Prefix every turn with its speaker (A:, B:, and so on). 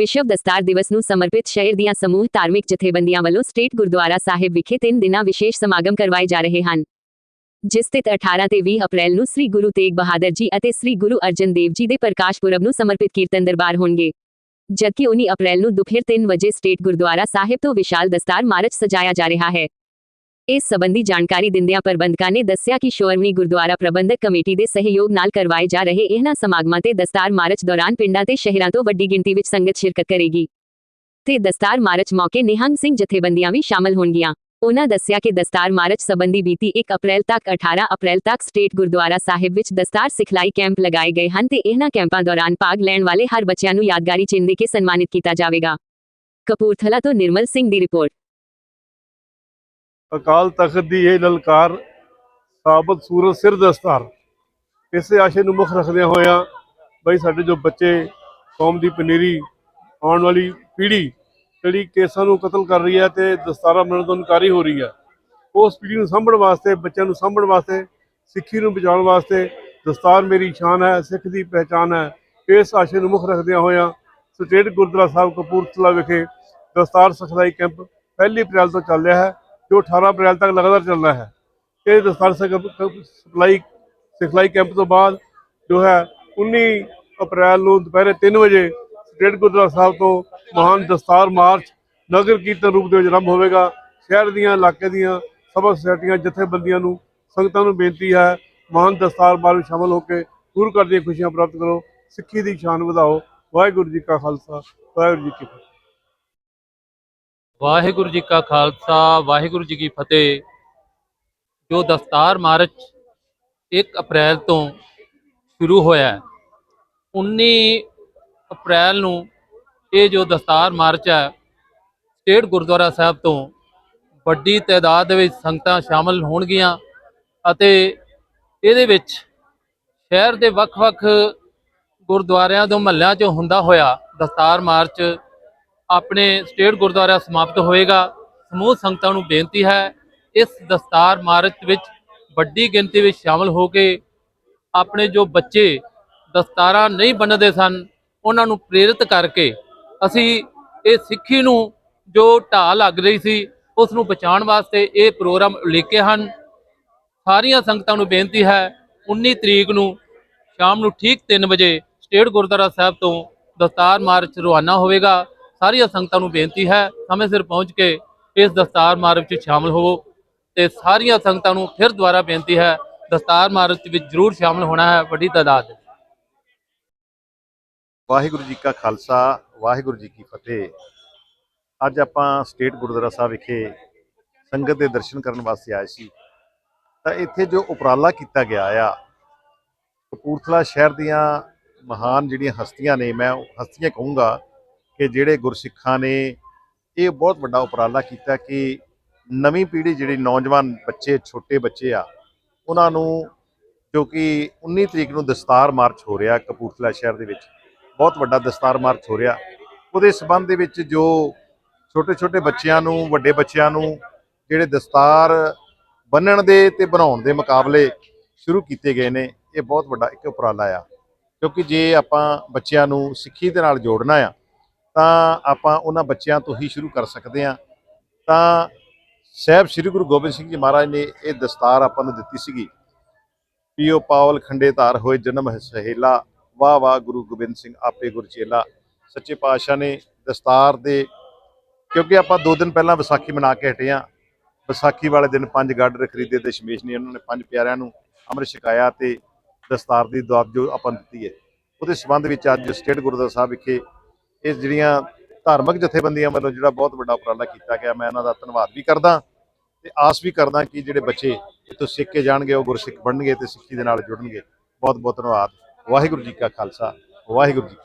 A: ਵਿਸ਼ਵ ਦਸਤਾਰ ਦਿਵਸ ਨੂੰ ਸਮਰਪਿਤ ਸ਼ਹਿਰ ਦੀਆਂ ਸਮੂਹ ਧਾਰਮਿਕ ਜਥੇਬੰਦੀਆਂ ਵੱਲੋਂ ਸਟੇਟ ਗੁਰਦੁਆਰਾ ਸਾਹਿਬ ਵਿਖੇ ਤਿੰਨ ਦਿਨਾਂ ਵਿਸ਼ੇਸ਼ ਸਮਾਗਮ ਕਰਵਾਏ ਜਾ ਰਹੇ ਹਨ। ਜਿਸ ਤੇ 18 ਤੇ 20 ਅਪ੍ਰੈਲ ਨੂੰ ਸ੍ਰੀ ਗੁਰੂ ਤੇਗ ਬਹਾਦਰ ਜੀ ਅਤੇ ਸ੍ਰੀ ਗੁਰੂ ਅਰਜਨ ਦੇਵ ਜੀ ਦੇ ਪ੍ਰਕਾਸ਼ ਪੁਰਬ ਨੂੰ ਸਮਰਪਿਤ ਕੀਰਤਨ ਦਰਬਾਰ ਹੋਣਗੇ। ਜਦਕਿ 19 ਅਪ੍ਰੈਲ ਨੂੰ ਦੁਪਹਿਰ 3 ਵਜੇ ਸਟੇਟ ਗੁਰਦੁਆਰਾ ਸਾਹਿਬ ਤੋਂ ਵਿਸ਼ਾਲ ਦਸਤਾਰ ਮਾਰਚ ਸਜਾਇਆ ਜਾ ਰਿਹਾ ਹੈ। ਇਸ ਸਬੰਧੀ ਜਾਣਕਾਰੀ ਦਿੰਦਿਆਂ ਪ੍ਰਬੰਧਕਾਂ ਨੇ ਦੱਸਿਆ ਕਿ ਸ਼ੋਰਮਣੀ ਗੁਰਦੁਆਰਾ ਪ੍ਰਬੰਧਕ ਕਮੇਟੀ ਦੇ ਸਹਿਯੋਗ ਨਾਲ ਕਰਵਾਏ ਜਾ ਰਹੇ ਇਹਨਾਂ ਸਮਾਗਮਾਂ ਤੇ ਦਸਤਾਰ ਮਾਰਚ ਦੌਰਾਨ ਪਿੰਡਾਂ ਤੇ ਸ਼ਹਿਰਾਂ ਤੋਂ ਵੱਡੀ ਗਿਣਤੀ ਵਿੱਚ ਸੰਗਤ ਸ਼ਿਰਕਤ ਕਰੇਗੀ। ਤੇ ਦਸਤਾਰ ਮਾਰਚ ਮੌਕੇ ਨਿਹੰਗ ਸਿੰਘ ਜਥੇਬੰਦੀਆਂ ਵੀ ਸ਼ਾਮਲ ਹੋਣਗੀਆਂ। ਉਹਨਾਂ ਦੱਸਿਆ ਕਿ ਦਸਤਾਰ ਮਾਰਚ ਸੰਬੰਧੀ ਬੀਤੀ 1 ਅਪ੍ਰੈਲ ਤੱਕ 18 ਅਪ੍ਰੈਲ ਤੱਕ ਸਟੇਟ ਗੁਰਦੁਆਰਾ ਸਾਹਿਬ ਵਿੱਚ ਦਸਤਾਰ ਸਿਖਲਾਈ ਕੈਂਪ ਲਗਾਏ ਗਏ ਹਨ ਤੇ ਇਹਨਾਂ ਕੈਂਪਾਂ ਦੌਰਾਨ ਭਾਗ ਲੈਣ ਵਾਲੇ ਹਰ ਬੱਚਿਆਂ ਨੂੰ ਯਾਦਗਾਰੀ ਚਿੰਨ੍ਹ ਦੇ ਕੇ ਸਨਮਾਨਿਤ ਕੀਤਾ ਜਾਵੇਗਾ। ਕਪੂਰਥਲਾ ਤੋਂ ਨਿਰਮਲ ਸਿੰਘ ਦੀ ਰਿਪੋਰਟ।
B: ਅਕਾਲ ਤਖਤ ਦੀ ਇਹ ਲਲਕਾਰ ਸਾਬਤ ਸੂਰਜ ਸਿਰ ਦਸਤਾਰ ਇਸੇ ਆਸ਼ੇ ਨੂੰ ਮੁੱਖ ਰੱਖਦਿਆਂ ਹੋਇਆਂ ਬਈ ਸਾਡੇ ਜੋ ਬੱਚੇ ਕੌਮ ਦੀ ਪਨੀਰੀ ਆਉਣ ਵਾਲੀ ਪੀੜ੍ਹੀ, ਜਿਹੜੀ ਕੇਸਾਂ ਨੂੰ ਕਤਲ ਕਰ ਰਹੀ ਹੈ ਤੇ ਦਸਤਾਰਾਂ ਬਣਨ ਤੋਂ ਇਨਕਾਰੀ ਹੋ ਰਹੀ ਹੈ, ਉਸ ਪੀੜ੍ਹੀ ਨੂੰ ਸਾਂਭਣ ਵਾਸਤੇ, ਬੱਚਿਆਂ ਨੂੰ ਸਾਂਭਣ ਵਾਸਤੇ, ਸਿੱਖੀ ਨੂੰ ਬਚਾਉਣ ਵਾਸਤੇ ਦਸਤਾਰ ਮੇਰੀ ਸ਼ਾਨ ਹੈ, ਸਿੱਖ ਦੀ ਪਹਿਚਾਨ ਹੈ। ਇਸ ਆਸ਼ੇ ਨੂੰ ਮੁੱਖ ਰੱਖਦਿਆਂ ਹੋਇਆਂ ਸਟੇਟ ਗੁਰਦੁਆਰਾ ਸਾਹਿਬ ਕਪੂਰਥਲਾ ਵਿਖੇ ਦਸਤਾਰ ਸਿਖਲਾਈ ਕੈਂਪ ਪਹਿਲੀ ਅਪ੍ਰੈਲ ਤੋਂ ਚੱਲ ਰਿਹਾ ਹੈ। ਜੋ 18 ਅਪ੍ਰੈਲ ਤੱਕ ਲਗਾਤਾਰ ਚੱਲਣਾ ਹੈ। ਇਹ ਦਸਤਾਰ ਸਿਖਲਾਈ ਸਿਖਲਾਈ ਕੈਂਪ ਤੋਂ ਬਾਅਦ ਜੋ ਹੈ 19 ਅਪ੍ਰੈਲ ਨੂੰ ਦੁਪਹਿਰੇ 3 ਵਜੇ ਸਟੇਟ ਗੁਰਦੁਆਰਾ ਸਾਹਿਬ ਤੋਂ ਮਹਾਨ ਦਸਤਾਰ ਮਾਰਚ ਨਗਰ ਕੀਰਤਨ ਰੂਪ ਦੇ ਵਿੱਚ ਆਰੰਭ ਹੋਵੇਗਾ। ਸ਼ਹਿਰ ਦੀਆਂ, ਇਲਾਕੇ ਦੀਆਂ, ਸਭਾ ਸੁਸਾਇਟੀਆਂ, ਜਥੇਬੰਦੀਆਂ ਨੂੰ, ਸੰਗਤਾਂ ਨੂੰ ਬੇਨਤੀ ਹੈ, ਮਹਾਨ ਦਸਤਾਰ ਮਾਰਚ ਵਿੱਚ ਸ਼ਾਮਲ ਹੋ ਕੇ ਗੁਰੂ ਘਰ ਦੀਆਂ ਖੁਸ਼ੀਆਂ ਪ੍ਰਾਪਤ ਕਰੋ। ਸਿੱਖੀ ਦੀ ਸ਼ਾਨ ਵਧਾਓ। ਵਾਹਿਗੁਰੂ ਜੀ ਕਾ ਖਾਲਸਾ, ਵਾਹਿਗੁਰੂ ਜੀ ਕੀ ਫਤਿਹ।
C: ਵਾਹਿਗੁਰੂ ਜੀ ਕਾ ਖਾਲਸਾ, ਵਾਹਿਗੁਰੂ ਜੀ ਕੀ ਫਤਿਹ। ਜੋ ਦਸਤਾਰ ਮਾਰਚ 1 ਅਪ੍ਰੈਲ ਤੋਂ ਸ਼ੁਰੂ ਹੋਇਆ ਹੈ 19 ਅਪ੍ਰੈਲ ਨੂੰ ਇਹ ਜੋ ਦਸਤਾਰ ਮਾਰਚ ਹੈ, ਸਟੇਟ ਗੁਰਦੁਆਰਾ ਸਾਹਿਬ ਤੋਂ ਵੱਡੀ ਤਾਦਾਦ ਦੇ ਵਿੱਚ ਸੰਗਤਾਂ ਸ਼ਾਮਲ ਹੋਣਗੀਆਂ ਅਤੇ ਇਹਦੇ ਵਿੱਚ ਸ਼ਹਿਰ ਦੇ ਵੱਖ-ਵੱਖ ਗੁਰਦੁਆਰਿਆਂ ਤੋਂ ਮਹੱਲਿਆਂ 'ਚੋਂ ਹੁੰਦਾ ਹੋਇਆ ਦਸਤਾਰ ਮਾਰਚ ਆਪਣੇ ਸਟੇਟ ਗੁਰਦੁਆਰਾ ਸਮਾਪਤ ਹੋਏਗਾ। ਸਮੂਹ ਸੰਗਤਾਂ ਨੂੰ ਬੇਨਤੀ ਹੈ, ਇਸ ਦਸਤਾਰ ਮਾਰਚ ਵਿੱਚ ਵੱਡੀ ਗਿਣਤੀ ਵਿੱਚ ਸ਼ਾਮਲ ਹੋ ਕੇ ਆਪਣੇ ਜੋ ਬੱਚੇ ਦਸਤਾਰਾਂ ਨਹੀਂ ਬੰਨਦੇ ਸਨ, ਉਹਨਾਂ ਨੂੰ ਪ੍ਰੇਰਿਤ ਕਰਕੇ ਅਸੀਂ ਇਹ ਸਿੱਖੀ ਨੂੰ ਜੋ ਢਾਹ ਲੱਗ ਰਹੀ ਸੀ, ਉਸ ਨੂੰ ਬਚਾਉਣ ਵਾਸਤੇ ਇਹ ਪ੍ਰੋਗਰਾਮ ਉਲੀਕੇ ਹਨ। ਸਾਰੀਆਂ ਸੰਗਤਾਂ ਨੂੰ ਬੇਨਤੀ ਹੈ 19 ਤਰੀਕ ਨੂੰ ਸ਼ਾਮ ਨੂੰ ਠੀਕ 3 ਵਜੇ ਸਟੇਟ ਗੁਰਦੁਆਰਾ ਸਾਹਿਬ ਤੋਂ ਦਸਤਾਰ ਮਾਰਚ ਰਵਾਨਾ ਹੋਵੇਗਾ। ਸਾਰੀਆਂ ਸੰਗਤਾਂ ਨੂੰ ਬੇਨਤੀ ਹੈ, ਸਮੇਂ ਸਿਰ ਪਹੁੰਚ ਕੇ ਇਸ ਦਸਤਾਰ ਮਾਰਚ ਵਿੱਚ ਸ਼ਾਮਲ ਹੋਵੋ ਤੇ ਸਾਰੀਆਂ ਸੰਗਤਾਂ ਨੂੰ ਫਿਰ ਦੁਬਾਰਾ ਬੇਨਤੀ ਹੈ, ਦਸਤਾਰ ਮਾਰਚ ਵਿੱਚ ਜ਼ਰੂਰ ਸ਼ਾਮਲ ਹੋਣਾ ਹੈ, ਵੱਡੀ ਤਾਦਾਦ
D: ਵਾਹਿਗੁਰੂ ਜੀ ਕਾ ਖਾਲਸਾ, ਵਾਹਿਗੁਰੂ ਜੀ ਕੀ ਫਤਿਹ। ਅੱਜ ਆਪਾਂ ਸਟੇਟ ਗੁਰਦੁਆਰਾ ਸਾਹਿਬ ਵਿਖੇ ਸੰਗਤ ਦੇ ਦਰਸ਼ਨ ਕਰਨ ਵਾਸਤੇ ਆਏ ਸੀ। ਤਾਂ ਇੱਥੇ ਜੋ ਉਪਰਾਲਾ ਕੀਤਾ ਗਿਆ ਆ, ਕਪੂਰਥਲਾ ਸ਼ਹਿਰ ਦੀਆਂ ਮਹਾਨ ਜਿਹੜੀਆਂ ਹਸਤੀਆਂ ਨੇ, ਮੈਂ ਉਹ ਹਸਤੀਆਂ ਕਹੂੰਗਾ ਕਿ ਜਿਹੜੇ ਗੁਰਸਿੱਖਾਂ ਨੇ ਇਹ ਬਹੁਤ ਵੱਡਾ ਉਪਰਾਲਾ ਕੀਤਾ ਕਿ ਨਵੀਂ ਪੀੜ੍ਹੀ ਜਿਹੜੀ ਨੌਜਵਾਨ ਬੱਚੇ, ਛੋਟੇ ਬੱਚੇ ਆ, ਉਹਨਾਂ ਨੂੰ ਜੋ ਕਿ 19 ਤਰੀਕ ਨੂੰ ਦਸਤਾਰ ਮਾਰਚ ਹੋ ਰਿਹਾ ਕਪੂਰਥਲਾ ਸ਼ਹਿਰ ਦੇ ਵਿੱਚ, ਬਹੁਤ ਵੱਡਾ ਦਸਤਾਰ ਮਾਰਚ ਹੋ ਰਿਹਾ। ਉਹਦੇ ਸਬੰਧ ਦੇ ਵਿੱਚ ਜੋ ਛੋਟੇ ਛੋਟੇ ਬੱਚਿਆਂ ਨੂੰ, ਵੱਡੇ ਬੱਚਿਆਂ ਨੂੰ ਜਿਹੜੇ ਦਸਤਾਰ ਬੰਨਣ ਦੇ ਤੇ ਬਣਾਉਣ ਦੇ ਮੁਕਾਬਲੇ ਸ਼ੁਰੂ ਕੀਤੇ ਗਏ ਨੇ, ਇਹ ਬਹੁਤ ਵੱਡਾ ਇੱਕ ਉਪਰਾਲਾ ਆ। ਕਿਉਂਕਿ ਜੇ ਆਪਾਂ ਬੱਚਿਆਂ ਨੂੰ ਸਿੱਖੀ ਦੇ ਨਾਲ ਜੋੜਨਾ ਆ ਤਾਂ ਆਪਾਂ ਉਹਨਾਂ ਬੱਚਿਆਂ ਤੋਂ ਹੀ ਸ਼ੁਰੂ ਕਰ ਸਕਦੇ ਹਾਂ। ਤਾਂ ਸਾਹਿਬ ਸ੍ਰੀ ਗੁਰੂ ਗੋਬਿੰਦ ਸਿੰਘ ਜੀ ਮਹਾਰਾਜ ਨੇ ਇਹ ਦਸਤਾਰ ਆਪਾਂ ਨੂੰ ਦਿੱਤੀ ਸੀਗੀ। ਪੀਓ ਪਾਵਲ ਖੰਡੇ ਧਾਰ ਹੋਏ ਜਨਮ ਸਹੇਲਾ, ਵਾਹ ਵਾਹ ਗੁਰੂ ਗੋਬਿੰਦ ਸਿੰਘ ਆਪੇ ਗੁਰਚੇਲਾ ਸੱਚੇ ਪਾਤਸ਼ਾਹ ਨੇ ਦਸਤਾਰ ਦੇ, ਕਿਉਂਕਿ ਆਪਾਂ ਦੋ ਦਿਨ ਪਹਿਲਾਂ ਵਿਸਾਖੀ ਮਨਾ ਕੇ ਹਟੇ ਆ ਵਿਸਾਖੀ ਵਾਲੇ ਦਿਨ ਪੰਜ ਗਾਡਰ ਖਰੀਦੇ ਦਸ਼ਮੇਸ਼ ਨੇ ਉਹਨਾਂ ਨੇ ਪੰਜ ਪਿਆਰਿਆਂ ਨੂੰ ਅੰਮ੍ਰਿਤ ਛਕਾਇਆ ਤੇ ਦਸਤਾਰ ਦੀ ਦੁਆਬ ਜੋ ਆਪਾਂ ਨੂੰ ਦਿੱਤੀ ਹੈ। ਉਹਦੇ ਸੰਬੰਧ ਵਿੱਚ ਅੱਜ ਸਟੇਟ ਗੁਰਦੁਆਰਾ ਸਾਹਿਬ ਵਿਖੇ ਇਹ ਜਿਹੜੀਆਂ ਧਾਰਮਿਕ ਜਥੇਬੰਦੀਆਂ ਵੱਲੋਂ ਜਿਹੜਾ ਬਹੁਤ ਵੱਡਾ ਉਪਰਾਲਾ ਕੀਤਾ ਗਿਆ, ਮੈਂ ਇਹਨਾਂ ਦਾ ਧੰਨਵਾਦ ਵੀ ਕਰਦਾ ਤੇ ਆਸ ਵੀ ਕਰਦਾ ਕਿ ਜਿਹੜੇ ਬੱਚੇ ਇੱਥੋਂ ਸਿੱਖ ਕੇ ਜਾਣਗੇ, ਉਹ ਗੁਰਸਿੱਖ ਬਣਨਗੇ ਤੇ ਸਿੱਖੀ ਦੇ ਨਾਲ ਜੁੜਨਗੇ। ਬਹੁਤ ਬਹੁਤ ਧੰਨਵਾਦ। ਵਾਹਿਗੁਰੂ ਜੀ ਕਾ ਖਾਲਸਾ, ਵਾਹਿਗੁਰੂ ਜੀ